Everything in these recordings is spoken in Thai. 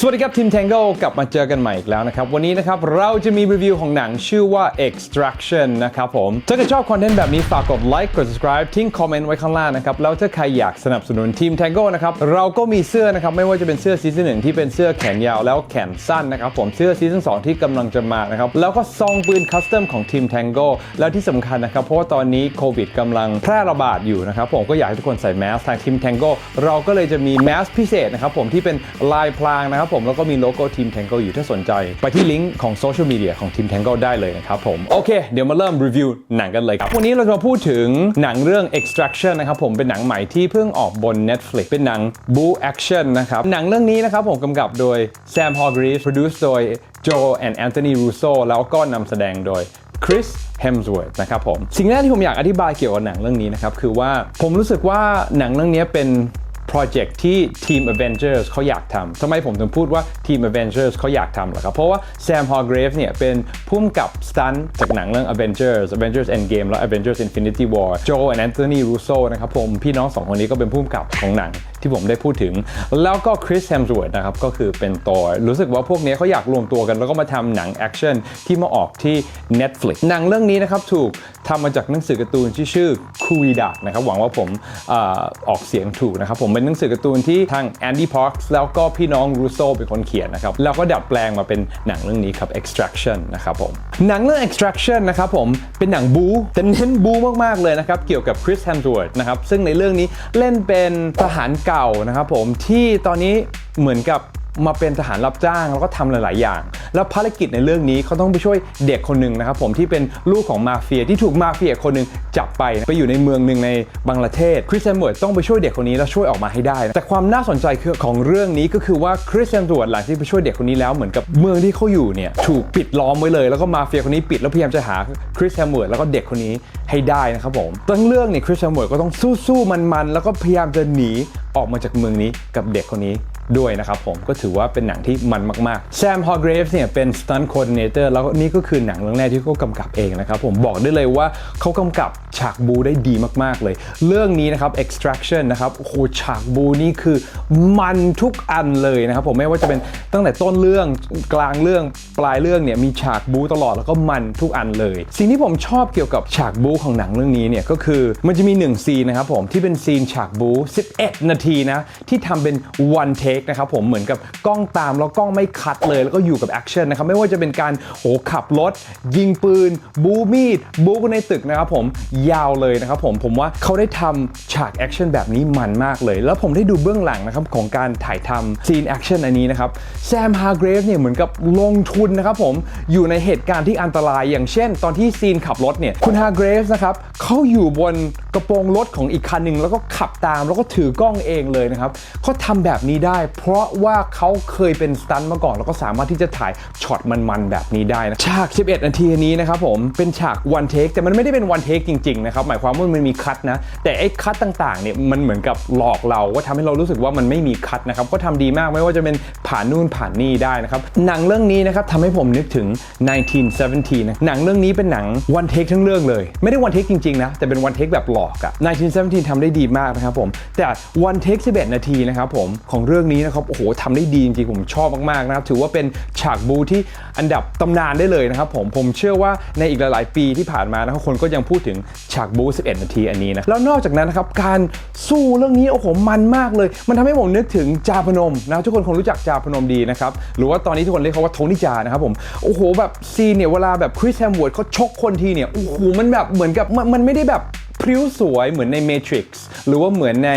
สวัสดีครับทีม Tango กลับมาเจอกันใหม่อีกแล้วนะครับ วันนี้นะครับเราจะมีรีวิวของหนังชื่อว่า Extraction นะครับผม ถ้าเกิดชอบคอนเทนต์แบบนี้ฝากกดไลค์กด subscribe ทิ้งคอมเมนต์ไว้ข้างล่างนะครับ แล้วถ้าใครอยากสนับสนุนทีม Tango นะครับ เราก็มีเสื้อนะครับ ไม่ว่าจะเป็นเสื้อซีซั่นหนึ่งที่เป็นเสื้อแขนยาวแล้วแขนสั้นนะครับผมเสื้อซีซั่นสองที่กำลังจะมานะครับแล้วก็ซองปืนคัสตอมของทีม Tango แล้วที่สำคัญนะครับเพราะว่าตอนนี้โควิดกำลังแพร่ระบาดอยู่นะครับผมก็อยากให้ทุกคนใส่แมสทางทีม Tango เราก็เลยจะมีแมสพิเศษนะครับผมที่เป็นลายพรางนะครับผมแล้วก็มีโลโก้ทีม Tango อยู่ถ้าสนใจ ไปที่ลิงก์ของโซเชียลมีเดียของทีม Tango ได้เลยนะครับผม โอเค เดี๋ยวมาเริ่มรีวิวหนังกันเลยครับ วันนี้เราจะมาพูดถึงหนังเรื่อง Extraction นะครับผมเป็นหนังใหม่ที่เพิ่งออกบน Netflix เป็นหนัง Boo Action นะครับหนังเรื่องนี้นะครับผมกำกับโดย Sam Hargrave Produce โดย Joe and Anthony Russo แล้วก็นำแสดงโดย Chris Hemsworth นะครับผม สิ่งแรกที่ผมอยากอธิบายเกี่ยวกับหนังเรื่องนี้นะครับ คือว่าผมรู้สึกว่าหนังเรื่องนี้เป็น โปรเจกต์ที่ทีม Avengers เขาอยากทำทำไมผมถึงพูดว่าทีม Avengers เขาอยากทำล่ะครับ เพราะว่า Sam Hargrave เนี่ยเป็นผู้กำกับสตันจากหนังเรื่อง Avengers Avengers Endgame และ Avengers Infinity War Joe and Anthony Russo นะครับผมพี่น้องสองคนนี้ก็เป็นผู้กำกับของหนังที่ผมได้พูดถึง แล้วก็ Chris Hemsworth นะครับ ก็คือเป็นตัวรู้สึกว่าพวกนี้เขาอยากรวมตัวกัน แล้วก็มาทำหนังแอคชั่นที่มาออกที่ Netflix หนังเรื่องนี้นะครับ ถูกทำมาจากหนังสือการ์ตูนที่ชื่อคูริดะนะครับ หวังว่าผมออออกเสียงถูกนะครับผมเป็นหนังสือการ์ตูนที่ทางแอนดี้พาร์คแล้วก็พี่น้องรูโซเป็นคนเขียนนะครับ แล้วก็ดัดแปลงมาเป็นหนังเรื่องนี้ครับ Extraction นะครับผม หนังเรื่อง Extraction นะครับผม เป็นหนังบูแต่เน้นบูมากๆเลยนะครับ เกี่ยวกับ Chris Hemsworth นะครับ ซึ่งในเรื่องนี้เล่นเป็นทหารเก่านะครับผมที่ตอนนี้เหมือนกับมาเป็นทหารรับจ้างแล้วก็ทำหลาย ๆ อย่าง แล้วภารกิจในเรื่องนี้เขาต้องไปช่วยเด็กคนหนึ่งนะครับผมที่เป็นลูกของมาเฟียที่ถูกมาเฟียคนหนึ่งจับไปไปอยู่ในเมืองหนึ่งในบังกลาเทศคริสแอนเวิร์ดต้องไปช่วยเด็กคนนี้แล้วช่วยออกมาให้ได้นะแต่ความน่าสนใจคือของเรื่องนี้ก็คือว่าคริสแอนเวิร์ดหลังที่ไปช่วยเด็กคนนี้แล้วเหมือนกับเมืองที่เขาอยู่เนี่ยถูกปิดล้อมไว้เลยแล้วก็มาเฟียคนนี้ปิดแล้วพยายามจะหาคริสแอนเวิร์ดแล้วก็เด็กคนนี้ให้ได้นะครับผมตั้งเรื่องเนี่ยคริสแอนเวิร์ดก็ต้องสู้ๆมันๆแล้วก็พยายามจะหนีออกมาจากเมืองนี้กับเด็กคนนี้ ด้วยนะครับผมก็ถือว่าเป็นหนังที่มันมากๆ Sam Hargrave เนี่ยเป็น stunt coordinator แล้วนี่ก็คือหนังเรื่องแรกที่เขากำกับเองนะครับผมบอกได้เลยว่าเขากำกับฉากบูได้ดีมากๆเลย เรื่องนี้นะครับ extraction นะครับโอ้โหฉากบูนี่คือมันทุกอันเลยนะครับผมไม่ว่าจะเป็นตั้งแต่ต้นเรื่องกลางเรื่องปลายเรื่องเนี่ยมีฉากบูตลอดแล้วก็มันทุกอันเลย สิ่งที่ผมชอบเกี่ยวกับฉากบูของหนังเรื่องนี้เนี่ยก็คือมันจะมีหนึ่งซีนนะครับผมที่เป็นซีนฉากบู11 นาทีนะที่ทำเป็น one take นะครับผมเหมือนกับกล้องตามแล้วกล้องไม่คัดเลยแล้วก็อยู่กับแอคชั่นนะครับไม่ว่าจะเป็นการโหขับรถ ยิงปืน บูมีด บูกันในตึกนะครับผมยาวเลยนะครับผมผมว่าเขาได้ทำฉากแอคชั่นแบบนี้มันมากเลย แล้วผมได้ดูเบื้องหลังนะครับของการถ่ายทำซีนแอคชั่นอันนี้นะครับแซมฮาร์เกรฟเนี่ยเหมือนกับลงทุนนะครับผมอยู่ในเหตุการณ์ที่อันตรายอย่างเช่น ตอนที่ซีนขับรถเนี่ยคุณฮาร์เกรฟนะครับเขาอยู่บนกระโปรงรถของอีกคันหนึ่งแล้วก็ขับตามแล้วก็ถือกล้องเองเลยนะครับเขาทำแบบนี้ได้เพราะว่าเขาเคยเป็นสตันต์มาก่อน แล้วก็สามารถที่จะถ่ายช็อตมันๆแบบนี้ได้นะฉาก 11 นาทีนี้นะครับผมเป็นฉาก one take แต่มันไม่ได้เป็น one take จริงๆนะครับหมายความว่ามันมีคัตนะ แต่ไอ้คัตต่างๆเนี่ยมันเหมือนกับหลอกเราว่าทำให้เรารู้สึกว่ามันไม่มีคัตนะครับก็ทำดีมากไม่ว่าจะเป็นผ่านนู่นผ่านนี่ได้นะครับหนังเรื่องนี้นะครับทำให้ผมนึกถึง 1917นะหนังเรื่องนี้เป็นหนัง one take ทั้งเรื่องเลย ไม่ได้ one take จริงๆนะแต่เป็น one take แบบหลอกอะ1917ทำได้ดีมากนะครับผมแต่ one take 11 นาทีนะครับผมของเรื่องนี้นะครับโอ้โหทำได้ดีจริงๆผมชอบมากๆนะครับถือว่าเป็นฉากบูที่อันดับตำนานได้เลยนะครับผมผมเชื่อว่าในอีกหลายๆ ปีที่ผ่านมานะครับคนก็ยังพูดถึงฉากบู 11 นาทีอันนี้นะแล้วนอกจากนั้นนะครับการสู้เรื่องนี้โอ้โหมันมากเลย มันทำให้ผมนึกถึงจาพนมนะทุกคนคงรู้จักจาพนมดีนะครับหรือว่าตอนนี้ทุกคนเรียกเขาว่าโทนี่จานะครับผมโอ้โหแบบซีเนี่ยเวลาแบบคริสแฮมวิร์ดเขาชกคนทีเนี่ยโอ้โหมันแบบเหมือนกับมันมันไม่ได้แบบ ริ้วสวยเหมือนใน Matrix หรือว่าเหมือนใน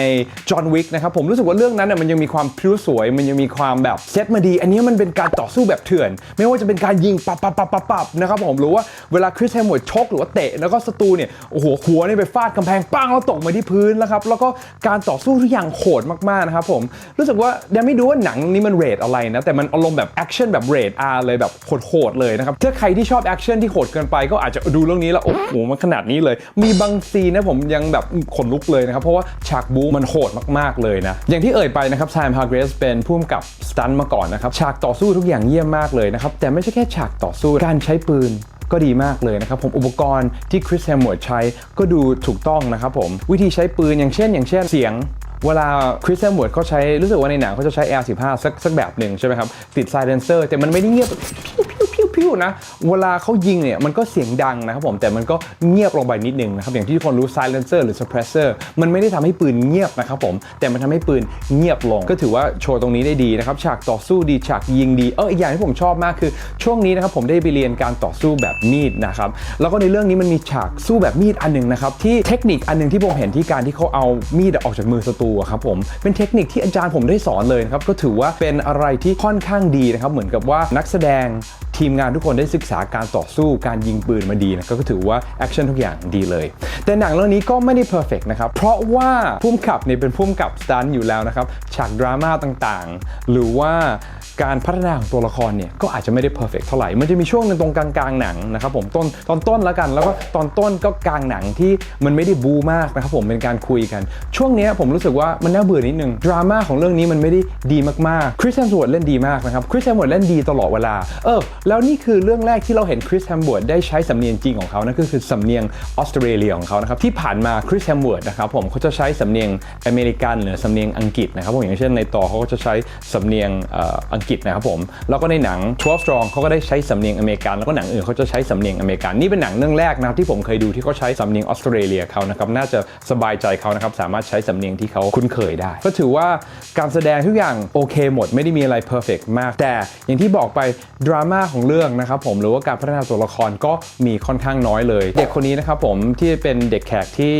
John Wick นะครับผมรู้สึกว่าเรื่องนั้นน่ะมันยังมีความพริ้วสวย มันยังมีความแบบเซตมาดี อันนี้มันเป็นการต่อสู้แบบเถื่อน ไม่ว่าจะเป็นการยิงปับปับปับปับปับนะครับผมหรือว่าเวลาคริสแฮมเวิร์ดชกหรือว่าเตะแล้วก็ศัตรูเนี่ยโอ้โหหัวเนี่ยไปฟาดกำแพงปังแล้วตกมาที่พื้นแล้วครับแล้วก็การต่อสู้ทุกอย่างโหดมากๆนะครับผมรู้สึกว่ายังไม่ดูว่าหนังนี้มันเรทอะไรนะแต่มันอารมณ์แบบแอคชั่นแบบเรท R เลยแบบโหดๆเลยนะครับถ้าใครที่ชอบแอคชั่นที่โหดเกินไปก็อาจจะดูเรื่องนี้แล้วโอ้โหมันขนาดนี้เลย มีบางซีนนะผมยังแบบขนลุกเลยนะครับ เพราะว่าฉากบู๊มันโหดมากๆเลยนะ อย่างที่เอ่ยไปนะครับไซม์ฮาร์เกรสเป็นผู้กำกับสตันมาก่อนนะครับ ฉากต่อสู้ทุกอย่างเยี่ยมมากเลยนะครับ แต่ไม่ใช่แค่ฉากต่อสู้การใช้ปืนก็ดีมากเลยนะครับผมอุปกรณ์ที่คริสแฮมเวิร์ดใช้ก็ดูถูกต้องนะครับผมวิธีใช้ปืนอย่างเช่น อย่างเช่นเสียงเวลาคริสเตียนบวดเขาใช้รู้สึกว่าในหนังเขาจะใช้ L15 สักสักแบบหนึ่งใช่ไหมครับ ติดไซเลนเซอร์แต่มันไม่ได้เงียบ พิ้วพิ้วพิ้วพิ้วนะ เวลาเขายิงเนี่ยมันก็เสียงดังนะครับผม แต่มันก็เงียบลงไปนิดนึงนะครับ อย่างที่ทุกคนรู้ silencer หรือ suppressor มันไม่ได้ทำให้ปืนเงียบนะครับผม แต่มันทำให้ปืนเงียบลง ก็ถือว่าโชว์ตรงนี้ได้ดีนะครับ ฉากต่อสู้ดี ฉากยิงดี เอออีกอย่างที่ผมชอบมากคือช่วงนี้นะครับผมได้ไปเรียนการต่อสู้แบบมีดนะครับ แล้วก็ในเรื่องนี้มันมีฉากสู้แบบมีดอันหนึ่งนะครับที่เทคนิคอันหนึงที่ผมเห็นที่การที่เขาเอามีดออกจากมือศัตรูครับผมเป็นเทคนิคที่อาจารย์ผมได้สอนเลยครับก็ถือว่าเป็นอะไรที่ค่อนข้างดีนะครับเหมือนกับว่านักแสดง ทีมงานทุกคนได้ศึกษาการต่อสู้การยิงปืนมาดีนะก็ถือว่าแอคชั่นทุกอย่างดีเลย แต่หนังเรื่องนี้ก็ไม่ได้เพอร์เฟกนะครับ เพราะว่าพุ่มกับเนี่ยเป็นพุ่มกับสตันอยู่แล้วนะครับ ฉากดราม่าต่างๆ หรือว่า การพัฒนาของตัวละครเนี่ยก็อาจจะไม่ได้เพอร์เฟกเท่าไหร่ มันจะมีช่วงหนึงตรงกลางๆหนังนะครับผมต้นตอนต้นแล้วกัน แล้วก็ตอนต้นก็กลางหนังที่มันไม่ได้บูมากนะครับผมเป็นการคุยกัน ช่วงนี้ผมรู้สึกว่ามันน่าเบื่อนิดนึงดราม่าของเรื่องนี้มันไม่ได้ดีมากๆคริสแฮมสวดเล่นดีมากนะครับคริสแฮมสวดเล่นดีตลอดเวลาเออแล้วนี่คือเรื่องแรกที่เราเห็นคริสแฮมสวดได้ใช้สำเนียงจริงของเขานั่นก็คือสำเนียงออสเตรเลียของเขานะครับที่ผ่านมาคริสแฮมสวดนะครับผมเขาจะใช้สำเนียงอเมริกันหรือสำเนียงอังกฤษนะครับผมอย่างเช่นในต่อเขาก็จะใช้สำเนียงอังกฤษนะครับผมแล้วก็ในหนัง 12 Strong เขาก็ได้ใช้สำเนียงอเมริกันแล้วก็หนังอื่นเขาจะใช้สำเนียงอเมริกันนี่เป็นหนังเรื่องแรกนะครับที่ผมเคยดูที่เขาใช้สำเนียงออสเตรเลียเขานะครับน่าจะสบายใจเขานะครับสามารถใช้สำเนียงที่เขาคุ้นเคยได้ ก็ถือว่าการแสดงทุกอย่างโอเคหมดไม่ได้มีอะไรเพอร์เฟกมาก แต่อย่างที่บอกไปดราม่าของเรื่องนะครับผมหรือว่าการพัฒนาตัวละครก็มีค่อนข้างน้อยเลย เด็กคนนี้นะครับผมที่เป็นเด็กแขกที่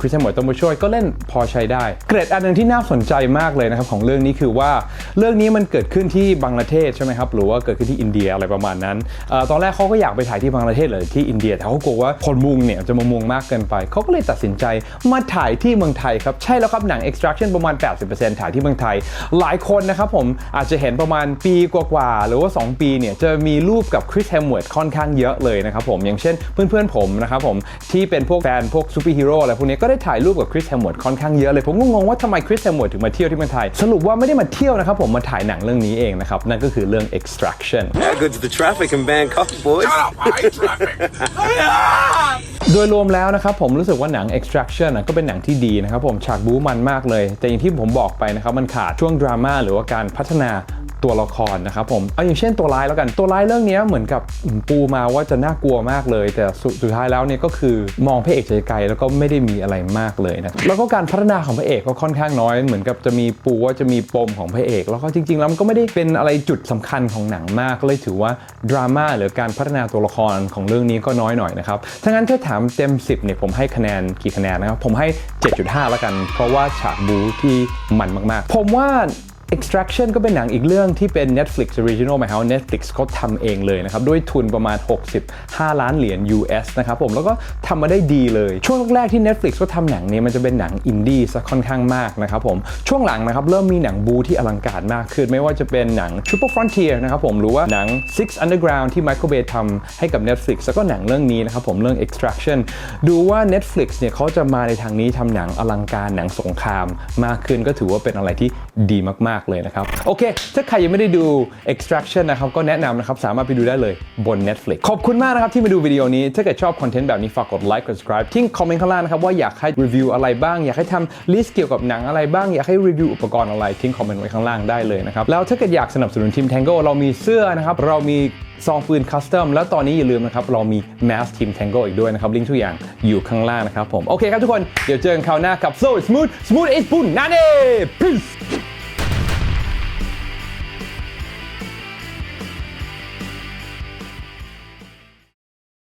คริสเตียนหมวยต้องมาช่วยก็เล่นพอใช้ได้ เกรดอันหนึงที่น่าสนใจมากเลยนะครับของเรื่องนี้คือว่าเรื่องนี้มันเกิดขึ้นที่ที่บังกลาเทศใช่ไหมครับหรือว่าเกิดขึ้นที่อินเดียอะไรประมาณนั้นออตอนแรกเขาก็อยากไปถ่ายที่บังกลาเทศหรือที่อินเดียแต่เขากลัวว่าคนมุงเนี่ยจะมามุงมากเกินไปเขาก็เลยตัดสินใจมาถ่ายที่เมืองไทยครับใช่แล้วครับหนัง extraction ประมาณ 80%ถ่ายที่เมืองไทย หลายคนนะครับผมอาจจะเห็นประมาณปีกว่าๆหรือว่า 2 ปีเนี่ยจะมีรูปกับคริสแฮมเวิร์ดค่อนข้างเยอะเลยนะครับผมอย่างเช่นเพื่อนๆผมนะครับผมที่เป็นพวกแฟนพวกซูเปอร์ฮีโร่อะไรพวกนี้ก็ได้ถ่ายรูปกับคริสแฮมเวิร์ดค่อนข้างเยอะเลยผมก็งงว่าทำไมคริสแฮมเวิร์ดถึงมาเที่ยวที่เมืองไทยสรุปว่าไม่ได้มาเที่ยวนะครับผมมาถ่ายหนังเรื่องนี้เองนะครับ นั่นก็คือเรื่อง extraction How good's the traffic in Bangkok, boys? Shut up, I hate traffic. โดยรวมแล้วนะครับผมรู้สึกว่าหนัง extraction น่ะก็เป็นหนังที่ดีนะครับผมฉากบู๊มันมากเลย แต่อย่างที่ผมบอกไปนะครับมันขาดช่วงดราม่าหรือว่าการพัฒนา ตัวละครนะครับผมเอาอย่างเช่นตัวร้ายแล้วกันตัวร้ายเรื่องนี้เหมือนกับปูมาว่าจะน่ากลัวมากเลย แต่สุดท้ายแล้วเนี่ยก็คือมองพระเอกไกลๆแล้วก็ไม่ได้มีอะไรมากเลยนะแล้วก็การพัฒนาของพระเอกก็ค่อนข้างน้อย เหมือนกับจะมีปูว่าจะมีปมของพระเอก แล้วก็จริงๆแล้วมันก็ไม่ได้เป็นอะไรจุดสำคัญของหนังมากก็เลยถือว่าดราม่าหรือการพัฒนาตัวละครของเรื่องนี้ก็น้อยหน่อยนะครับถ้างั้นถ้าถามเต็ม 10เนี่ยผมให้คะแนนกี่คะแนนนะครับผมให้ 7.5 แล้วกัน เพราะว่าฉากบูที่มันมากๆ ผมว่า Extraction ก็เป็นหนังอีกเรื่องที่เป็น Netflix Original หมายความว่า Netflix เขาทำเองเลยนะครับ ด้วยทุนประมาณ 65 ล้านเหรียญ US นะครับผมแล้วก็ทำมาได้ดีเลย ช่วงแรกๆที่ Netflix ก็ทำหนังนี้มันจะเป็นหนังอินดี้ซะค่อนข้างมากนะครับผม ช่วงหลังนะครับ เริ่มมีหนังบูที่อลังการมากขึ้น ไม่ว่าจะเป็นหนัง Triple Frontier นะครับผมหรือว่าหนัง Six Underground ที่ Michael Bay ทำให้กับ Netflix แล้วก็หนังเรื่องนี้นะครับผมเรื่อง Extraction ดูว่า Netflix เนี่ยเขาจะมาในทางนี้ทำหนังอลังการหนังสงครามมากขึ้นก็ถือว่าเป็นอะไรที่ดีมากๆเลยนะครับ โอเค ถ้าใครยังไม่ได้ดู extraction นะครับก็แนะนำนะครับ สามารถไปดูได้เลยบน Netflix ขอบคุณมากนะครับที่มาดูวิดีโอนี้ ถ้าเกิดชอบคอนเทนต์แบบนี้ฝากกดไลค์กด subscribe ทิ้งคอมเมนต์ข้างล่างนะครับว่าอยากให้รีวิวอะไรบ้าง อยากให้ทำลิสต์เกี่ยวกับหนังอะไรบ้างอยากให้รีวิวอุปกรณ์อะไรทิ้งคอมเมนต์ไว้ข้างล่างได้เลยนะครับแล้วถ้าเกิดอยากสนับสนุนทีม Tango เรามีเสื้อนะครับเรามีซองปืนคัสตอมแล้วตอนนี้อย่าลืมนะครับ เรามีแมสทีม Tango อีกด้วยนะครับ ลิงก์ทุกอย่างอยู่ข้างล่างนะครับผม โอเคครับทุกคน เดี๋ยวเจอกันคราวหน้ากับ so smooth smooth is ปุ่นนั่นเอง peace